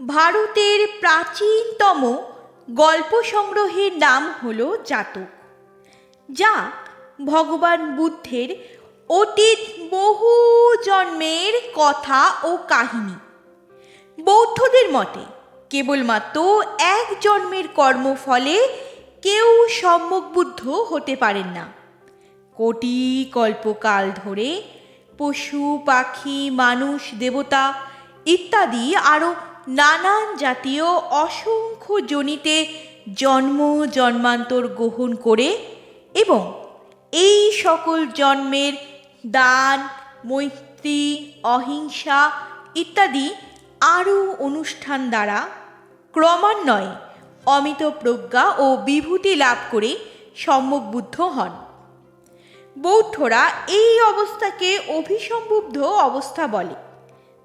ভারতের প্রাচীনতম গল্প সংগ্রহের নাম হল জাতক, যা ভগবান বুদ্ধের অতীত বহু জন্মের কথা ও কাহিনী। বৌদ্ধদের মতে, কেবলমাত্র এক জন্মের কর্মফলে কেউ সম্যক বুদ্ধ হতে পারেন না। কোটি কল্পকাল ধরে পশু, পাখি, মানুষ, দেবতা ইত্যাদি আরও নানান জাতীয় অসংখ্য জনিতে জন্ম, জন্মান্তর গ্রহণ করে এবং এই সকল জন্মের দান, মৈত্রী, অহিংসা ইত্যাদি আরও অনুষ্ঠান দ্বারা ক্রমান্বয়ে অমিত প্রজ্ঞা ও বিভূতি লাভ করে সম্যক বুদ্ধ হন। বৌদ্ধরা এই অবস্থাকে অভিসম্বুদ্ধ অবস্থা বলে।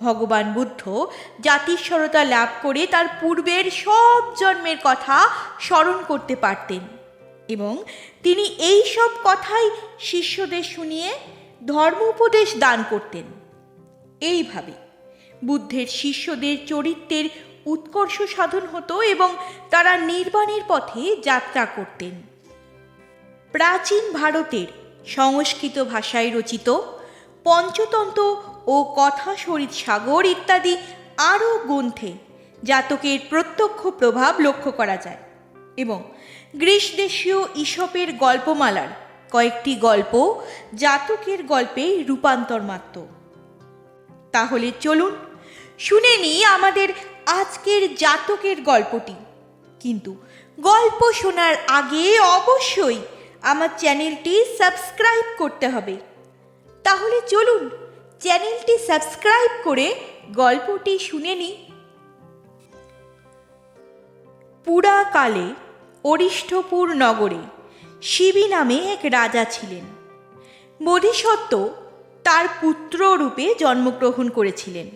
ভগবান বুদ্ধ জাতিস্বরতা লাভ করে তার পূর্বের সব জন্মের কথা স্মরণ করতে পারতেন এবং তিনি এই সব কথাই শিষ্যদের শুনিয়ে ধর্ম উপদেশ দান করতেন। এইভাবে বুদ্ধের শিষ্যদের চরিত্রের উৎকর্ষ সাধন হতো এবং তারা নির্বাণের পথে যাত্রা করতেন। প্রাচীন ভারতের সংস্কৃত ভাষায় রচিত পঞ্চতন্ত্র ও কথা সরিত সাগর ইত্যাদি আরও গ্রন্থে জাতকের প্রত্যক্ষ প্রভাব লক্ষ্য করা যায় এবং গ্রীষ্মদেশীয় ঈশপের গল্পমালার কয়েকটি গল্প জাতকের গল্পে রূপান্তর মাত্র। তাহলে চলুন শুনে নিই আমাদের আজকের জাতকের গল্পটি। কিন্তু গল্প শোনার আগে অবশ্যই আমার চ্যানেলটি সাবস্ক্রাইব করতে হবে। তাহলে চলুন চ্যানেলটি সাবস্ক্রাইব করে গল্পটি শুনে নিই পুরাকালে অরিষ্ঠপুর নগরে শিবি নামে এক রাজা ছিলেন। বোধিসত্ত্ব তার পুত্র রূপে জন্মগ্রহণ করেছিলেন।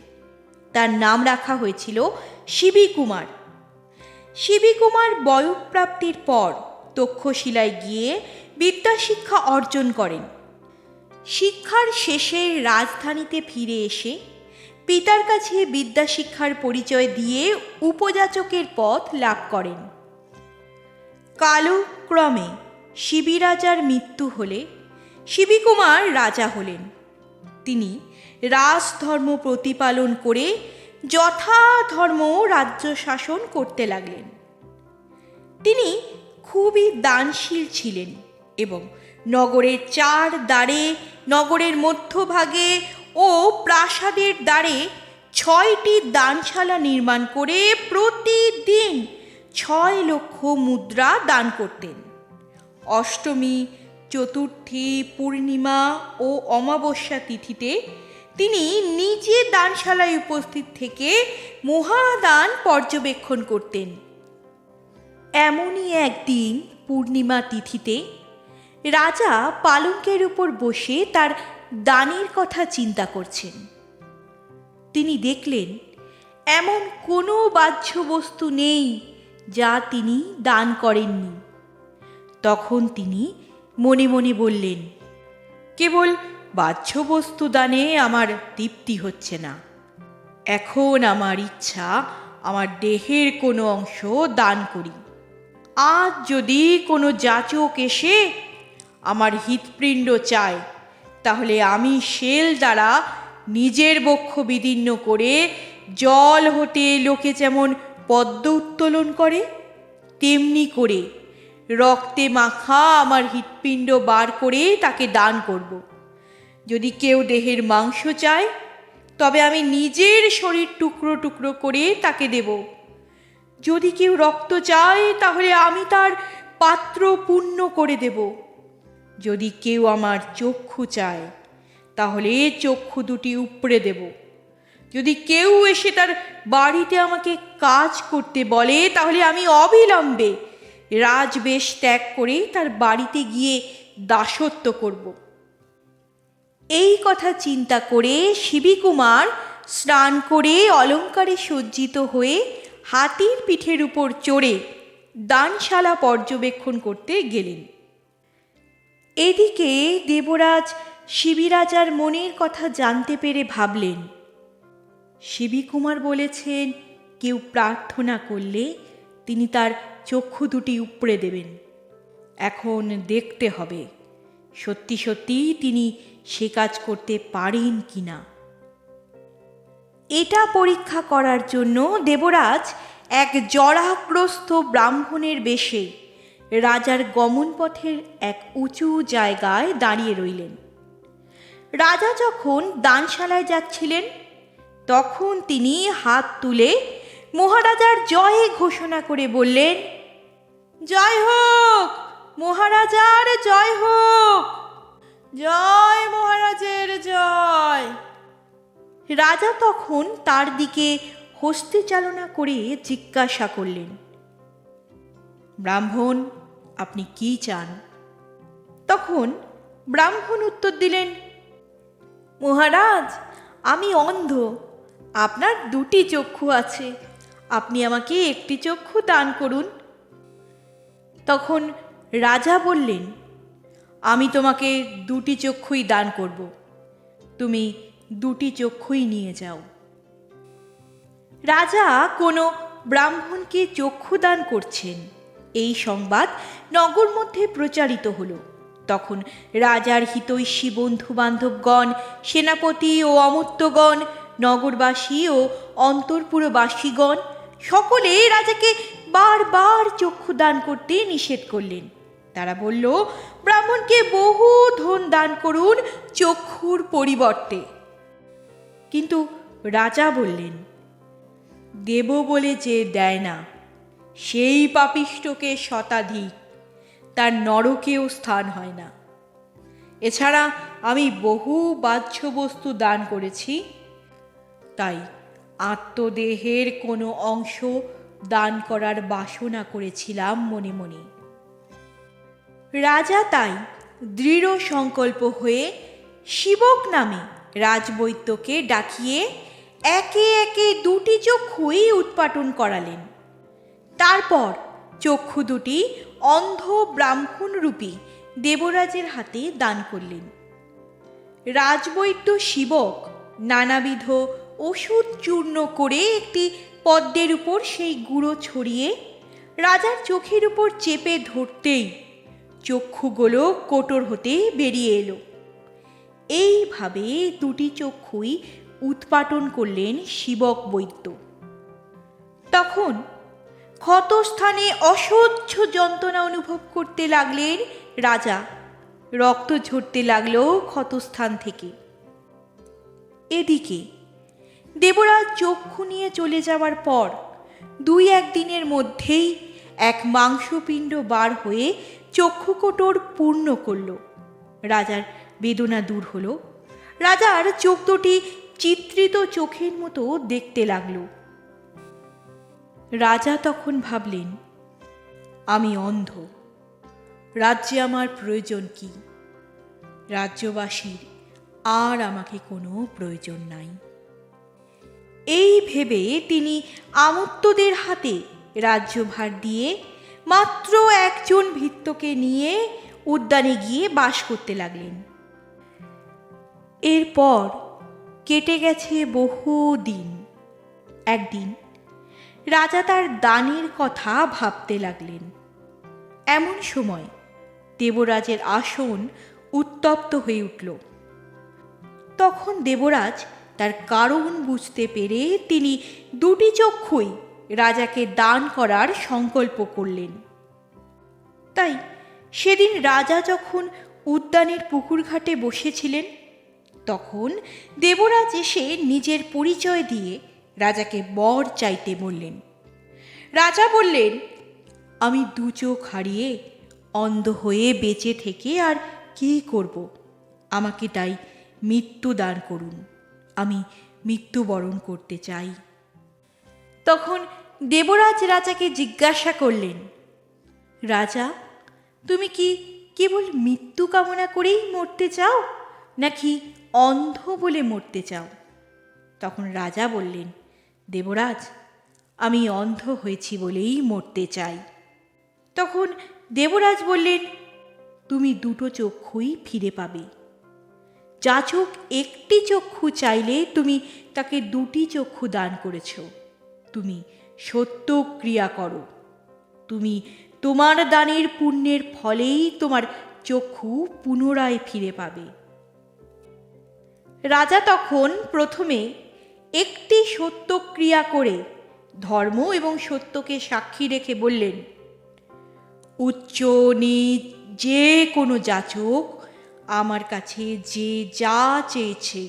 তার নাম রাখা হয়েছিল শিবি কুমার। শিবি কুমার বয়ঃপ্রাপ্তির পর তক্ষশিলায় গিয়ে বিদ্যাশিক্ষা অর্জন করেন। শিক্ষার শেষে রাজধানীতে ফিরে এসে পিতার কাছে বিদ্যাশিক্ষার পরিচয় দিয়ে উপযাচকের পথ লাভ করেন। কালক্রমে শিবিরাজার মৃত্যু হলে শিবিকুমার রাজা হলেন। তিনি রাজধর্ম প্রতিপালন করে যথাধর্ম রাজ্য শাসন করতে লাগলেন। তিনি খুবই দানশীল ছিলেন এবং নগরের চার দ্বারে, নগরের মধ্যভাগে ও প্রাসাদের দ্বারে ছয়টি দানশালা নির্মাণ করে প্রতিদিন ছয় লক্ষ মুদ্রা দান করতেন। অষ্টমী, চতুর্থী, পূর্ণিমা ও অমাবস্যা তিথিতে তিনি নিজে দানশালায় উপস্থিত থেকে মহাদান পর্যবেক্ষণ করতেন। এমনই একদিন পূর্ণিমা তিথিতে রাজা পালঙ্কের উপর বসে তার দানের কথা চিন্তা করছেন। তিনি দেখলেন, এমন কোনো বাহ্য বস্তু নেই যা তিনি দান করেননি। তখন তিনি মনে মনে বললেন, কেবল বাহ্য বস্তু দানে আমার তৃপ্তি হচ্ছে না। এখন আমার ইচ্ছা আমার দেহের কোনো অংশ দান করি। আজ যদি কোনো যাচক এসে আমার হৃৎপিণ্ড চায়। তাহলে আমি শেল দ্বারা নিজের বক্ষ বিদীর্ণ করে জল হতে লোকে যেমন পদ্ম উত্তোলন করে, তেমনি করে রক্তে মাখা আমার হৃৎপিণ্ড বার করে তাকে দান করব। যদি কেউ দেহের মাংস চায়, তবে আমি নিজের শরীর টুকরো টুকরো করে তাকে দেব। যদি কেউ রক্ত চায়, তাহলে আমি তার পাত্র পূর্ণ করে দেব। যদি কেউ আমার চক্ষু চায়, তাহলে চক্ষু দুটি উপড়ে দেব। যদি কেউ এসে তার বাড়িতে আমাকে কাজ করতে বলে, তাহলে আমি অবিলম্বে রাজবেশ ত্যাগ করে তার বাড়িতে গিয়ে দাসত্ব করব। এই কথা চিন্তা করে শিবিকুমার স্নান করে অলঙ্কারে সজ্জিত হয়ে হাতির পিঠের উপর চড়ে দানশালা পর্যবেক্ষণ করতে গেলেন। এদিকে দেবরাজ শিবিরাজার মনের কথা জানতে পেরে ভাবলেন, শিবিকুমার বলেছেন, কেউ প্রার্থনা করলে তিনি তার চক্ষু দুটি উপড়ে দেবেন। এখন দেখতে হবে, সত্যি সত্যি তিনি সে কাজ করতে পারেন কি না এটা পরীক্ষা করার জন্য দেবরাজ এক জরাগ্রস্ত ব্রাহ্মণের বেশে রাজার গমনপথের এক উঁচু জায়গায় দাঁড়িয়ে রইলেন। রাজা যখন দানশালায় যাচ্ছিলেন, তখন তিনি হাত তুলে মহারাজার জয়ে ঘোষণা করে বললেন, জয় হোক, মহারাজার জয় হোক, জয় মহারাজের জয়। রাজা তখন তার দিকে হস্তে চালনা করে জিজ্ঞাসা করলেন, ব্রাহ্মণ আপনি কি চান? তখন ব্রাহ্মণ উত্তর দিলেন, মহারাজ, আমি অন্ধ। আপনার দুটি চক্ষু আছে। আপনি আমাকে একটি চক্ষু দান করুন। তখন রাজা বললেন, আমি তোমাকে দুটি চক্ষুই দান করব। তুমি দুটি চক্ষুই নিয়ে যাও। রাজা কোনো ব্রাহ্মণকে চক্ষু দান করছেন। এই সংবাদ নগর মধ্যে প্রচারিত হল। তখন রাজার হিতৈষী বন্ধু বান্ধবগণ সেনাপতি ও অমর্ত্যগণ, নগরবাসী ও অন্তর্পুরবাসীগণ সকলে রাজাকে বারবার চক্ষু দান করতে নিষেধ করলেন। তারা বলল, ব্রাহ্মণকে বহু ধন দান করুন চক্ষুর পরিবর্তে। কিন্তু রাজা বললেন, দেব বলে যে দেয় না সেই পাপিষ্টকে শতাধিক, তার নরকেও স্থান হয় না। এছাড়া আমি বহু বাহ্য বস্তু দান করেছি, তাই আত্মদেহের কোনো অংশ দান করার বাসনা করেছিলাম মনে মনে। রাজা তাই দৃঢ় সংকল্প হয়ে শিবক নামে রাজবৈদ্যকে ডাকিয়ে একে একে দুটি চক্ষুই উৎপাটন করালেন। তারপর চক্ষু দুটি অন্ধ ব্রাহ্মণ রূপী দেবরাজের হাতে দান করলেন। রাজবৈদ্য শিবক নানাবিধ ওষুধ চূর্ণ করে একটি পদ্মের উপর সেই গুঁড়ো ছড়িয়ে রাজার চোখের উপর চেপে ধরতেই চক্ষুগুলো কোটর হতে বেরিয়ে এলো। এইভাবে দুটি চক্ষুই উৎপাটন করলেন শিবক বৈদ্য। তখন ক্ষতস্থানে অসহ্য যন্ত্রণা অনুভব করতে লাগলেন রাজা। রক্ত ঝরতে লাগল ক্ষতস্থান থেকে। এদিকে, দেবরাজ চক্ষু নিয়ে চলে যাওয়ার পর দুই একদিনের মধ্যেই এক মাংসপিণ্ড বার হয়ে চক্ষুকোটর পূর্ণ করল। রাজার বেদনা দূর হলো। রাজার চোখ দুটি চিত্রিত চোখের মতো দেখতে লাগল। রাজা তখন ভাবলেন, আমি অন্ধ। রাজ্যে আমার প্রয়োজন কি? রাজ্যবাসীর আর আমাকে কোনো প্রয়োজন নাই। এই ভেবে তিনি আমত্তদের হাতে রাজ্যভার দিয়ে মাত্র একজন ভিত্তকে নিয়ে উদ্যানে গিয়ে বাস করতে লাগলেন। এরপর কেটে গেছে বহু দিন একদিন রাজা তার দানের কথা ভাবতে লাগলেন। এমন সময় দেবরাজের আসন উত্তপ্ত হয়ে উঠল। তখন দেবরাজ তার কারণ বুঝতে পেরে তিনি দুটি চক্ষুই রাজাকে দান করার সংকল্প করলেন। তাই সেদিন রাজা যখন উদ্যানের পুকুর ঘাটে বসেছিলেন, তখন দেবরাজ এসে নিজের পরিচয় দিয়ে রাজাকে বর চাইতে বললেন। রাজা বললেন, আমি দু চোখ হারিয়ে অন্ধ হয়ে বেঁচে থেকে আর কী করব? আমাকে তাই মৃত্যু দান করুন। আমি মৃত্যুবরণ করতে চাই। তখন দেবরাজ রাজাকে জিজ্ঞাসা করলেন, রাজা, তুমি কি কেবল মৃত্যু কামনা করেই মরতে চাও, নাকি অন্ধ বলে মরতে চাও? তখন রাজা বললেন দেবরাজ, আমি অন্ধ হয়েছি বলেই মরতে চাই। তখন দেবরাজ বললেন, তুমি দুটো চক্ষুই ফিরে পাবে। যাচক একটি চক্ষু চাইলে তুমি তাকে দুটি চক্ষু দান করেছ। তুমি সত্য ক্রিয়া করো। তুমি তোমার দানের পুণ্যের ফলেই তোমার চক্ষু পুনরায় ফিরে পাবে। রাজা তখন প্রথমে একটি সত্য ক্রিয়া করে ধর্ম এবং সত্যকে সাক্ষী রেখে বললেন, উচ্চ, নিচ, যে কোনো যাচক আমার কাছে যে যা চেয়েছে,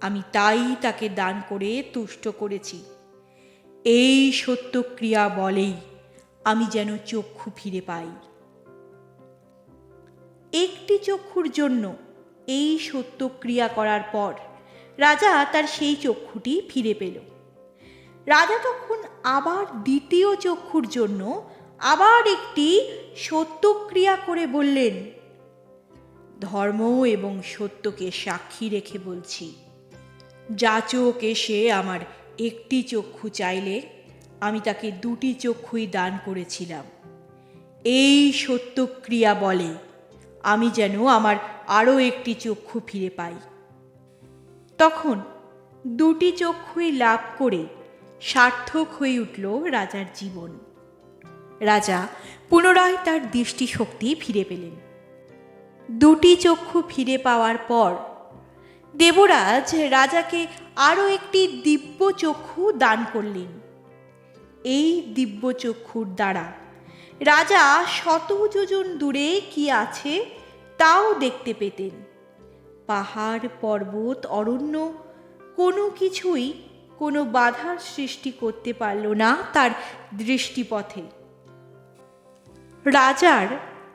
আমি তাই তাকে দান করে তুষ্ট করেছি। এই সত্য ক্রিয়া বলেই আমি যেন চক্ষু ফিরে পাই। একটি চক্ষুর জন্য এই সত্য ক্রিয়া করার পর রাজা তার সেই চক্ষুটি ফিরে পেল। রাজা তখন আবার দ্বিতীয় চক্ষুর জন্য আবার একটি সত্যক্রিয়া করে বললেন, ধর্ম এবং সত্যকে সাক্ষী রেখে বলছি। যাচক এসে আমার একটি চক্ষু চাইলে আমি তাকে দুটি চক্ষুই দান করেছিলাম। এই সত্যক্রিয়া বলে আমি যেন আমার আরও একটি চক্ষু ফিরে পাই। তখন দুটি চক্ষুই লাভ করে সার্থক হয়ে উঠল রাজার জীবন। রাজা পুনরায় তার দৃষ্টিশক্তি ফিরে পেলেন। দুটি চক্ষু ফিরে পাওয়ার পর দেবরাজ রাজাকে আরও একটি দিব্য চক্ষু দান করলেন। এই দিব্য চক্ষুর দ্বারা রাজা শত যোজন দূরে কি আছে তাও দেখতে পেতেন। পাহাড়, পর্বত, অরণ্য কোনো কিছুই কোনো বাধার সৃষ্টি করতে পারল না তার দৃষ্টিপথে। রাজার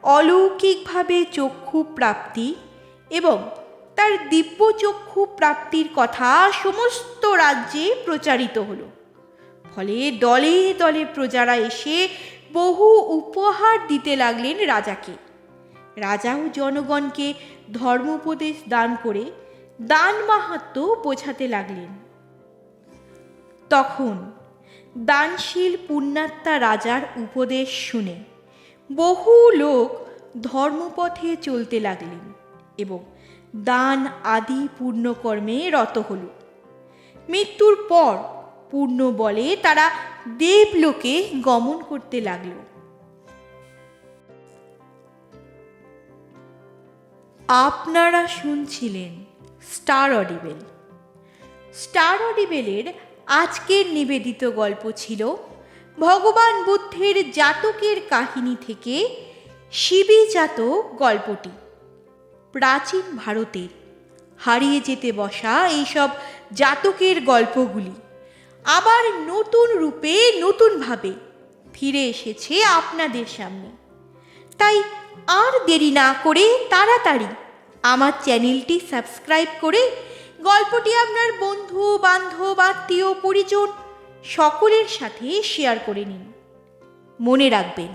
অলৌকিকভাবে চক্ষু প্রাপ্তি এবং তার দিব্য চক্ষু প্রাপ্তির কথা সমস্ত রাজ্যে প্রচারিত হলো। ফলে দলে দলে প্রজারা এসে বহু উপহার দিতে লাগলেন রাজাকে। রাজাও জনগণকে ধর্মোপদেশ দান করে দান মাহাত্ম বোঝাতে লাগলেন। তখন দানশীল পুণ্যাত্মা রাজার উপদেশ শুনে বহু লোক ধর্মপথে চলতে লাগলেন এবং দান আদি পূর্ণকর্মে রত হল। মৃত্যুর পর পূর্ণ বলে তারা দেবলোকে গমন করতে লাগল। আপনারা শুনছিলেন স্টার অডিবেল। স্টার অডিবেলের আজকের নিবেদিত গল্প ছিল ভগবান বুদ্ধের জাতকের কাহিনী থেকে শিবী জাতক গল্পটি। প্রাচীন ভারতের হারিয়ে যেতে বসা এইসব জাতকের গল্পগুলি আবার নতুন রূপে নতুনভাবে ফিরে এসেছে আপনাদের সামনে। তাই আর দেরি না করে তাড়াতাড়ি আমার চ্যানেলটি সাবস্ক্রাইব করে গল্পটি আপনার বন্ধু, বান্ধব, আত্মীয়, পরিজন সকলের সাথে শেয়ার করে নিন। মনে রাখবেন,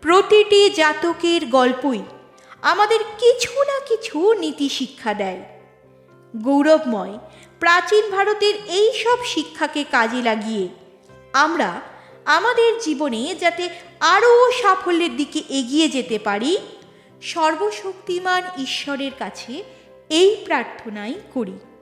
প্রতিটি জাতকের গল্পই আমাদের কিছু না কিছু নীতি শিক্ষা দেয়। গৌরবময় প্রাচীন ভারতের এই সব শিক্ষাকে কাজে লাগিয়ে আমরা আমাদের জীবনে যাতে আরও সাফল্যের দিকে এগিয়ে যেতে পারি, সর্বশক্তিমান ঈশ্বরের কাছে এই প্রার্থনাই করি।